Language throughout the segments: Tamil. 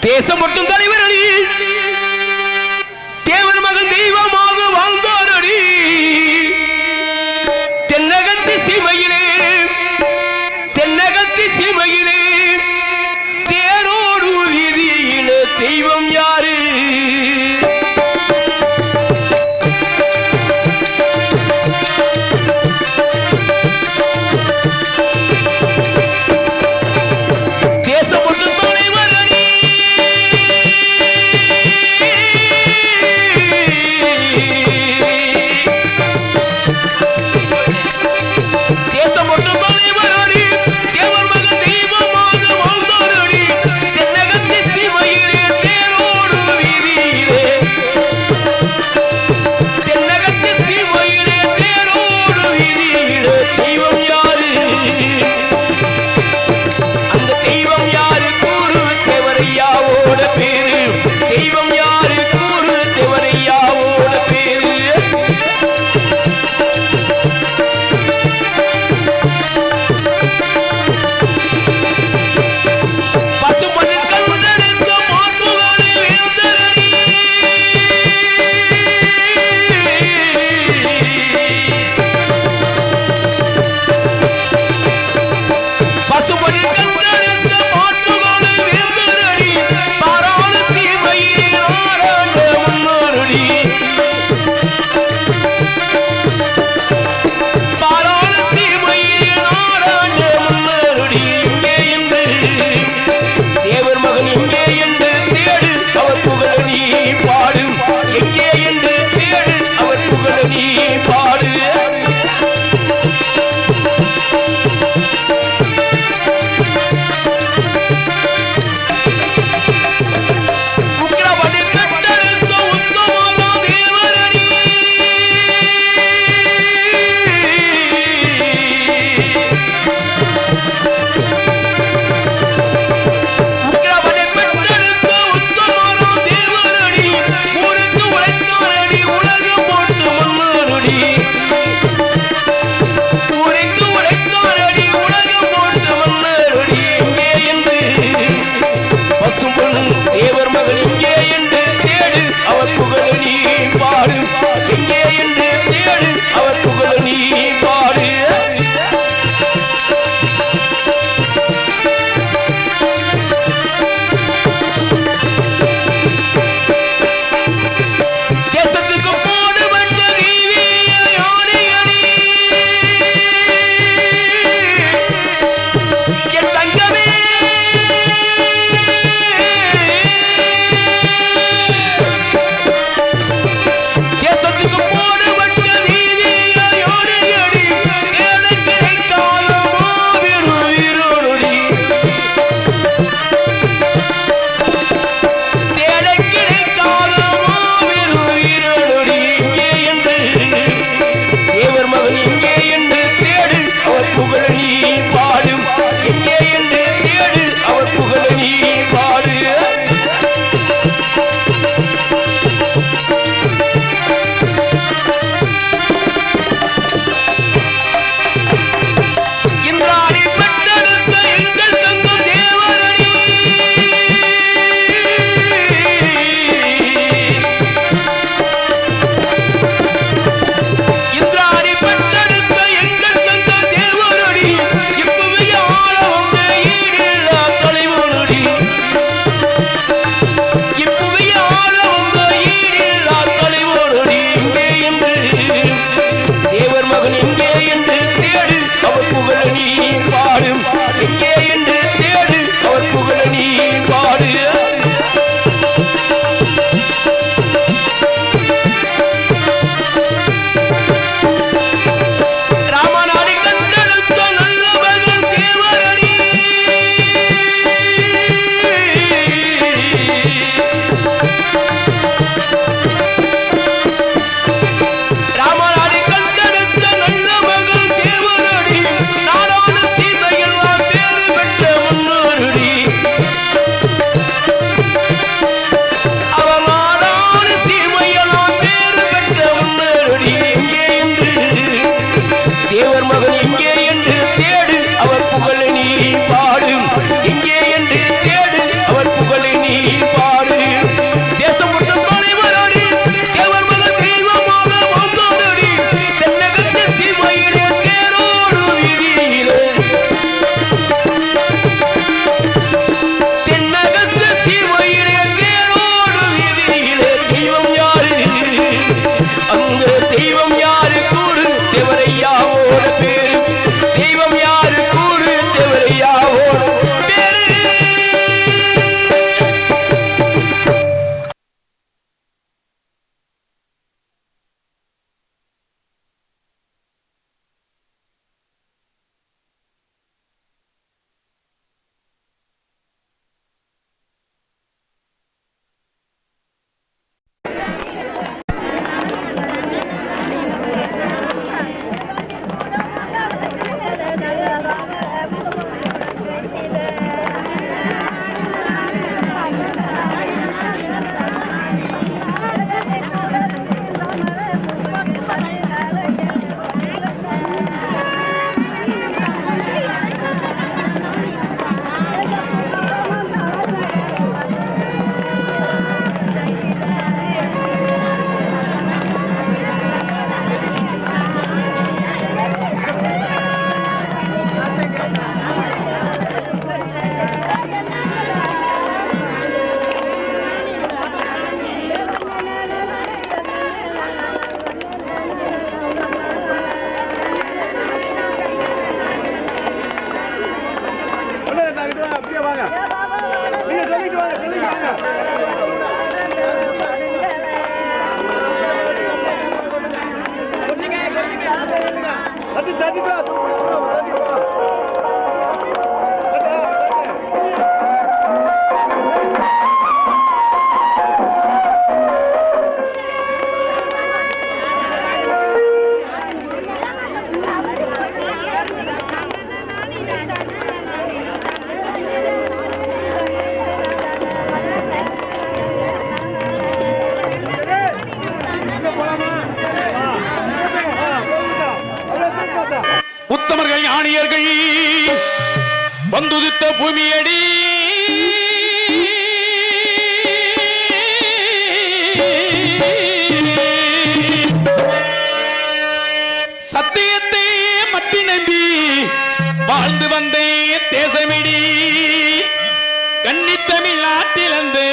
தேசம் மட்டும் தலைவர் சொல்லிட்டு வாங்க அப்படியே வாங்க. நீங்க சொல்லிட்டு வாங்க சொல்லிட்டு வாங்க. தட்டி தட்டிட்டு வா தட்டிட்டு உத்தமர்கள் ஞானியர்கள் வந்துதித்த பூமியடி. சத்தியத்தை மட்டி நம்பி வாழ்ந்து வந்த தேசமிடி. கன்னித்தமிழ் நாட்டிலிருந்து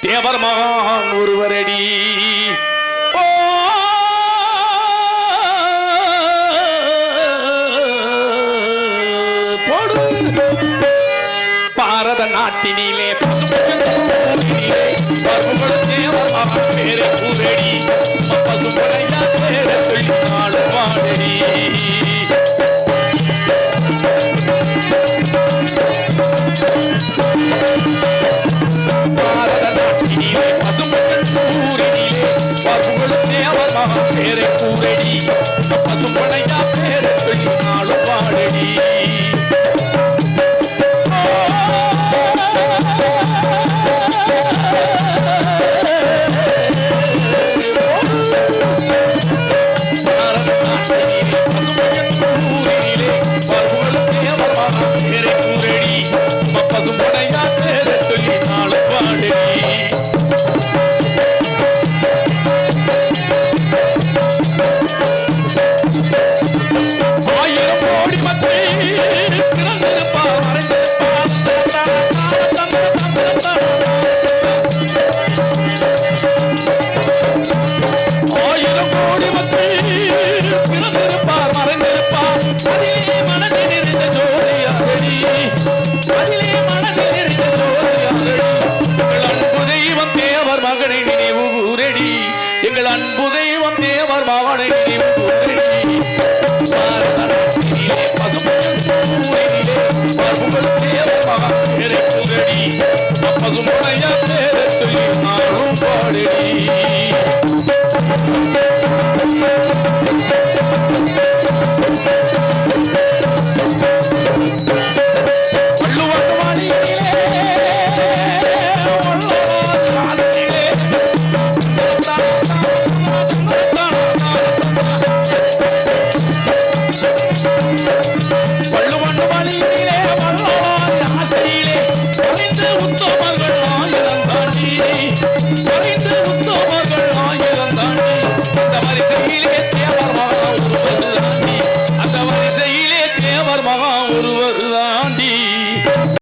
தேவர் மகான் ஒருவரடி. நாட்டினிலே பசும்பொன்னிலே பருவங்கள் தேவர் பேரை சொல்லி பேரை எங்கள் அன்பு தெய்வம் தேவர் மகனை